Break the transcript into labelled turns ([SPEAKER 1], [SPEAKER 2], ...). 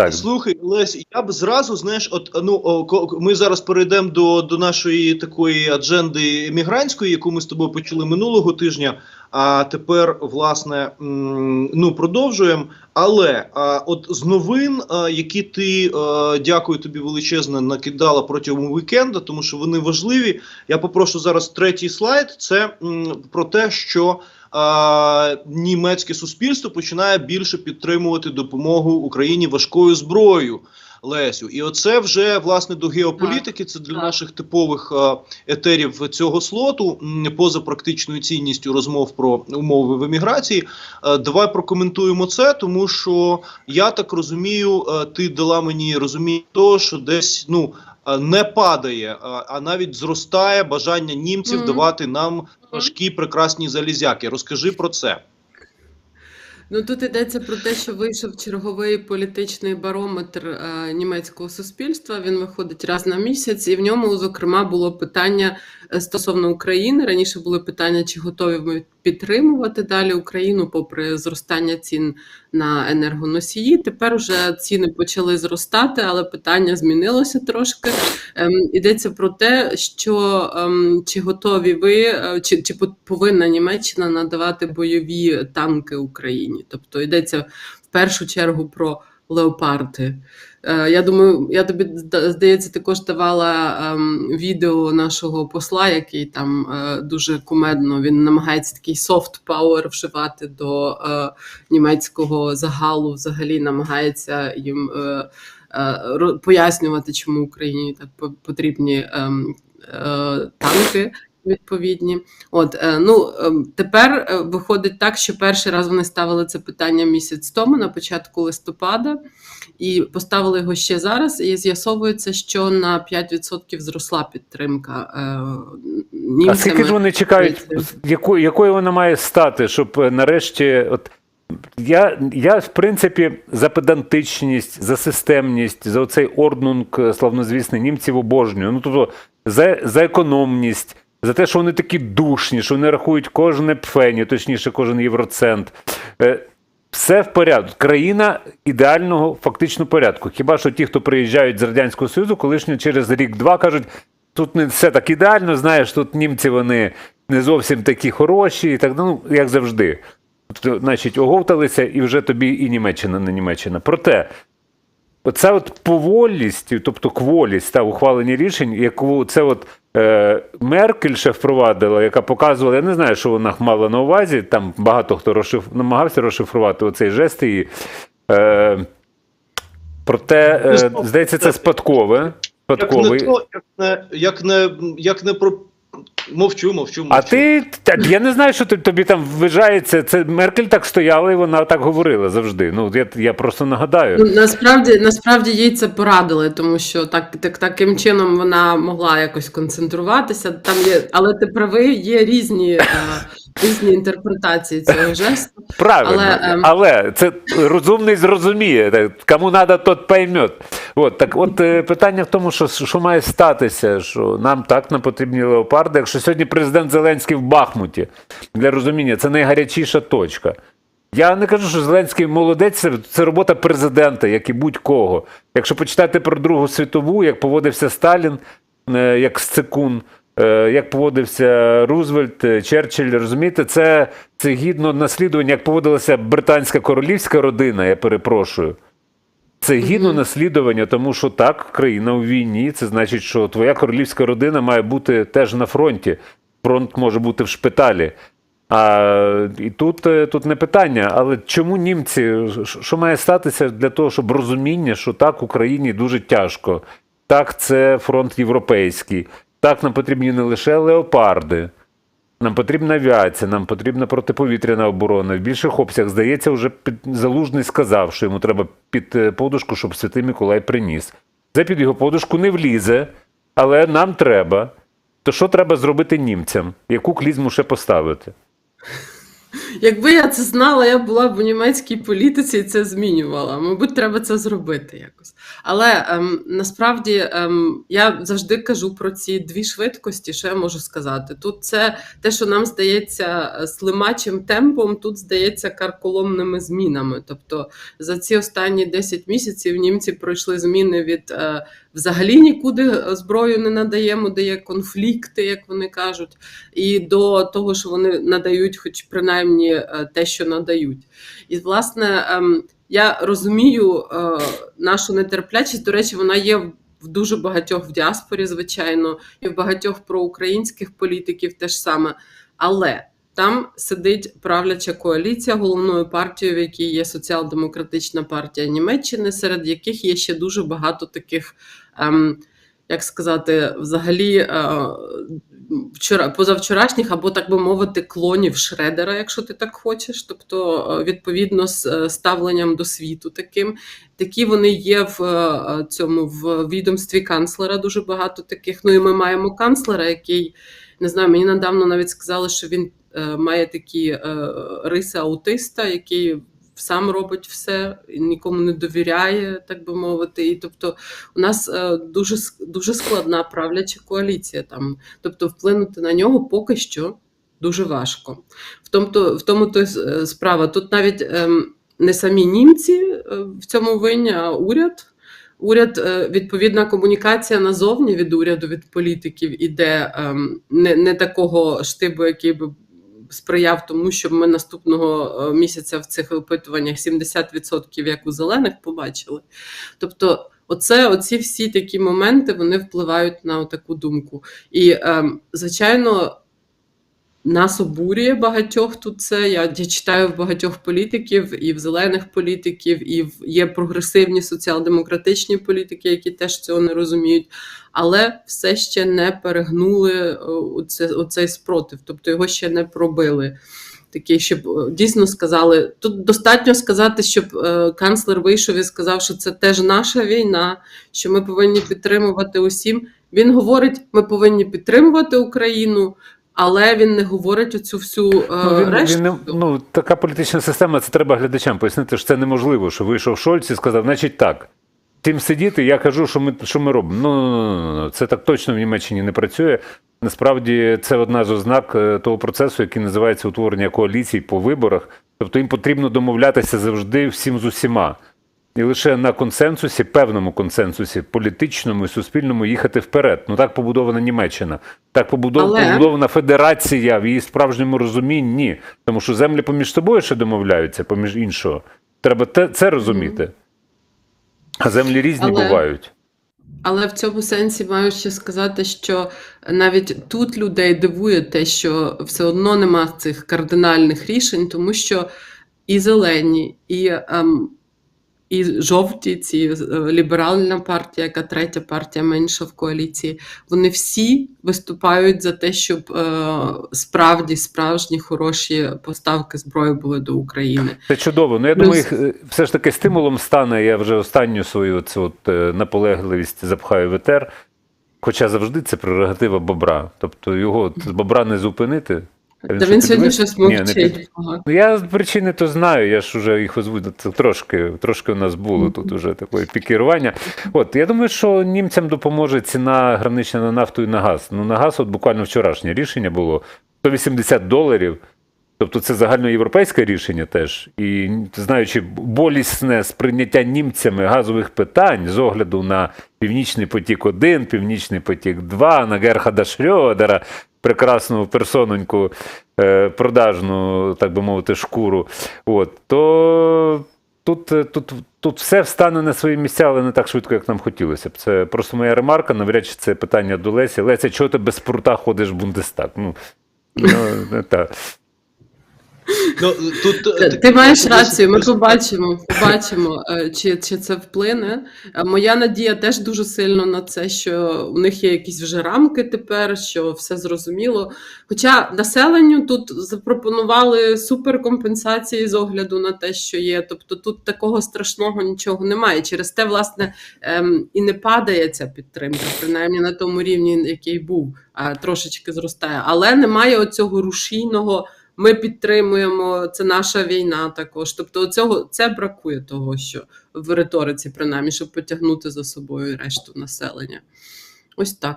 [SPEAKER 1] Так.
[SPEAKER 2] Слухай, Лесь, я б зразу, знаєш, от ну ми зараз перейдемо до, до нашої такої адженди емігрантської, яку ми з тобою почали минулого тижня. А тепер, власне, ну продовжуємо. Але от з новин, які ти дякую тобі величезно, накидала протягом вікенда, тому що вони важливі. Я попрошу зараз третій слайд. Це про те, що німецьке суспільство починає більше підтримувати допомогу Україні важкою зброєю. Лесю, і оце вже власне до геополітики. Це для наших типових етерів цього слоту, поза практичною цінністю розмов про умови в еміграції. Давай прокоментуємо це, тому що я так розумію, ти дала мені розуміння того, що десь ну не падає, а- а навіть зростає бажання німців
[SPEAKER 3] Мгм.
[SPEAKER 2] давати нам важкі прекрасні залізяки. Розкажи про це.
[SPEAKER 3] Ну тут йдеться про те, що вийшов черговий політичний барометр е, німецького суспільства. Він виходить раз на місяць, і в ньому, зокрема, було питання е, стосовно України. Раніше були питання, чи готові ми підтримувати далі Україну, попри зростання цін на енергоносії. Тепер вже ціни почали зростати, але питання змінилося трошки. Ем, йдеться про те, що ем, чи готові ви, е, чи, чи по- повинна Німеччина надавати бойові танки Україні. Тобто йдеться в першу чергу про леопарди. Е, я думаю, я тобі зда- здається, також давала ем, відео нашого посла, який там е, дуже кумедно він намагається такий soft power вживати до е, німецького загалу, взагалі намагається їм. Пояснювати, чому Україні так по- потрібні ем, танки відповідні. От е, ну ем, тепер е, виходить так, що перший раз вони ставили це питання місяць тому, на початку листопада, і поставили його ще зараз. І з'ясовується, що на 5% зросла підтримка е, німцями.
[SPEAKER 1] А скільки ж вони чекають, якою, якою вона має стати, щоб е, нарешті. От, я, я, в принципі, за педантичність, за системність, за оцей орднунг е, славнозвісний німців обожнюю. Ну, тобто, за, за економність, за те, що вони такі душні, що вони рахують кожне пфені, точніше, кожен євроцент. Е, все в порядку. Країна ідеального фактично порядку. Хіба що ті, хто приїжджають з Радянського Союзу, колишньо через рік-два кажуть, тут не все так ідеально, знаєш, тут німці вони не зовсім такі хороші, і так ну, як завжди. Тобто, значить, оговталися, і вже тобі і Німеччина не Німеччина. Проте, оця от поволість, тобто кволість та ухвалення рішень, яку це от Меркель ще впровадила, яка показувала, я не знаю, що вона мала на увазі, там багато хто розшиф... намагався розшифрувати оцей жест її. Е, проте, е, здається, це спадкове.
[SPEAKER 2] Як не
[SPEAKER 1] спадковий.
[SPEAKER 2] то, як не як не як не про мовчу, мовчу, мовчу.
[SPEAKER 1] А ти та, я не знаю, що тобі там ввижається. Це Меркель так стояла і вона так говорила завжди. Ну я, я просто нагадаю.
[SPEAKER 3] Ну, насправді, насправді їй це порадили, тому що так, так, таким чином вона могла якось концентруватися. Там є, але ти правий, є різні, е, різні інтерпретації цього жесту.
[SPEAKER 1] Правильно,
[SPEAKER 3] Але,
[SPEAKER 1] але,
[SPEAKER 3] ем,
[SPEAKER 1] це розумний зрозуміє. Кому треба, тот поймет. От так, от е, питання в тому, що, що має статися, що нам так нам потрібні леопарди. Якщо сьогодні президент Зеленський в Бахмуті для розуміння, це найгарячіша точка. Я не кажу, що Зеленський молодець, це, робота президента, як і будь-кого. Якщо почитати про Другу світову, як поводився Сталін, е, як Сцикун, е, як поводився Рузвельт, е, Черчилль, розумієте, це, це гідно наслідування, як поводилася британська королівська родина, я перепрошую. Це гідно наслідування, тому що так, країна у війні. Це значить, що твоя королівська родина має бути теж на фронті. Фронт може бути в шпиталі. А, і тут, е, тут не питання. Але чому німці? Що має статися для того, щоб розуміння, що так Україні дуже тяжко, так це фронт європейський, так нам потрібні не лише леопарди. Нам потрібна авіація, нам потрібна протиповітряна оборона. В більших обсягах, здається, вже під... Залужний сказав, що йому треба під е, подушку, щоб Святий Миколай приніс. Це під його подушку не влізе, але нам треба. То що треба зробити німцям? Яку клізму ще поставити?
[SPEAKER 3] Якби я це знала, я була б у німецькій політиці і це змінювала. Мабуть, треба це зробити якось. Але ем, насправді ем, я завжди кажу про ці дві швидкості, що я можу сказати. Тут це те, що нам здається е, слимачим темпом, тут здається карколомними змінами. Тобто за ці останні 10 місяців німці пройшли зміни від е, взагалі нікуди зброю не надаємо, де є конфлікти, як вони кажуть, і до того, що вони надають, хоч принаймні е, те, що надають. І власне ем, я розумію е, нашу нетерплячість. До речі, вона є в дуже багатьох в діаспорі, звичайно, і в багатьох проукраїнських політиків теж саме. Але там сидить правляча коаліція, головною партією, в якій є соціал-демократична партія Німеччини, серед яких є ще дуже багато таких, ем, як сказати, взагалі. Е, Вчора позавчорашніх, або так би мовити, клонів Шредера, якщо ти так хочеш, тобто е, відповідно з е, ставленням до світу таким. Такі вони є в е, цьому в відомстві канцлера. Дуже багато таких. Ну і ми маємо канцлера, який не знаю, мені недавно навіть сказали, що він має такі е, риси аутиста, який сам робить все, нікому не довіряє, так би мовити. І тобто, у нас е, дуже дуже складна правляча коаліція там. Тобто, вплинути на нього поки що дуже важко. В тому, то, в тому то е, справа. Тут навіть ем, не самі німці е, в цьому винні, а уряд. Уряд, е, відповідна комунікація назовні від уряду, від політиків іде ем, не, не такого штибу, який би сприяв тому, щоб ми наступного е, місяця в цих опитуваннях 70% як у зелених побачили. Тобто, оце, оці всі такі моменти вони впливають на таку думку. І, ем, звичайно, нас обурює багатьох тут це. Я, читаю в багатьох політиків, і в зелених політиків, і в є прогресивні соціал-демократичні політики, які теж цього не розуміють, але все ще не перегнули е, оце, оцей спротив, тобто його ще не пробили. Такий, щоб е, дійсно сказали, тут достатньо сказати, щоб е, канцлер вийшов і сказав, що це теж наша війна, що ми повинні підтримувати усім. Він говорить, ми повинні підтримувати Україну, але він не говорить оцю всю е,
[SPEAKER 1] Ну, він,
[SPEAKER 3] решту.
[SPEAKER 1] він не, ну, така політична система, це треба глядачам пояснити, що це неможливо, що вийшов Шольц і сказав, значить так. Тим сидіти, я кажу, що ми, що ми робимо. Ну, ну, ну, ну, це так точно в Німеччині не працює. Насправді це одна з ознак е, того процесу, який називається утворення коаліцій по виборах. Тобто їм потрібно домовлятися завжди всім з усіма. І лише на консенсусі, певному консенсусі, політичному і суспільному їхати вперед. Ну так побудована Німеччина. Так побудов-
[SPEAKER 3] Але-
[SPEAKER 1] побудована федерація в її справжньому розумінні. Ні. Тому що землі поміж собою ще домовляються, поміж іншого. Треба те, це розуміти. А землі різні
[SPEAKER 3] Але-
[SPEAKER 1] бувають.
[SPEAKER 3] Але в цьому сенсі маю ще сказати, що навіть тут людей дивує те, що все одно нема цих кардинальних рішень, тому що і зелені, і, ем, і жовті, ці е, ліберальна партія, яка третя партія менша в коаліції, вони всі виступають за те, щоб е, справді справжні хороші поставки зброї були до України.
[SPEAKER 1] Це чудово. Ну я
[SPEAKER 3] Плюс-
[SPEAKER 1] думаю, е, все ж таки стимулом стане. Я вже останню свою цю от, наполегливість запхаю в етер. Хоча завжди це прерогатива бобра. Тобто його бобра не зупинити.
[SPEAKER 3] Та він сьогодні щось мовчить. Ага.
[SPEAKER 1] Ну, я причини то знаю, я ж вже їх озвучив. Трошки, трошки у нас було тут уже таке пікірування. От, я думаю, що німцям допоможе ціна гранична на нафту і на газ. Ну, на газ, от буквально вчорашнє рішення було 180 доларів. Тобто це загальноєвропейське рішення теж. І знаючи болісне сприйняття німцями газових питань з огляду на Північний потік 1 Північний потік 2 на Герхада Шрьодера, прекрасну персононьку, е, продажну, так би мовити, шкуру. От, то тут, е, тут, тут все встане на свої місця, але не так швидко, як нам хотілося б. Це просто моя ремарка. Навряд чи це питання до Лесі. Леся, чого ти без прута ходиш в Бундестаг? Ну, ну, не так.
[SPEAKER 2] Ну, тут,
[SPEAKER 3] Ти,
[SPEAKER 2] е,
[SPEAKER 3] ти маєш рацію, ми побачимо, побачимо, е, чи, чи це вплине. Е, Моя надія теж дуже сильно на це, що у них є якісь вже рамки тепер, що все зрозуміло. Хоча населенню тут запропонували суперкомпенсації з огляду на те, що є. Тобто тут такого страшного нічого немає. Через те, власне, ем, і не падає ця підтримка, принаймні на тому рівні, який був, а трошечки зростає. Але немає оцього рушійного ми підтримуємо, це наша війна також. Тобто, цього це бракує того, що в риториці, принаймні, щоб потягнути за собою решту населення. Ось так.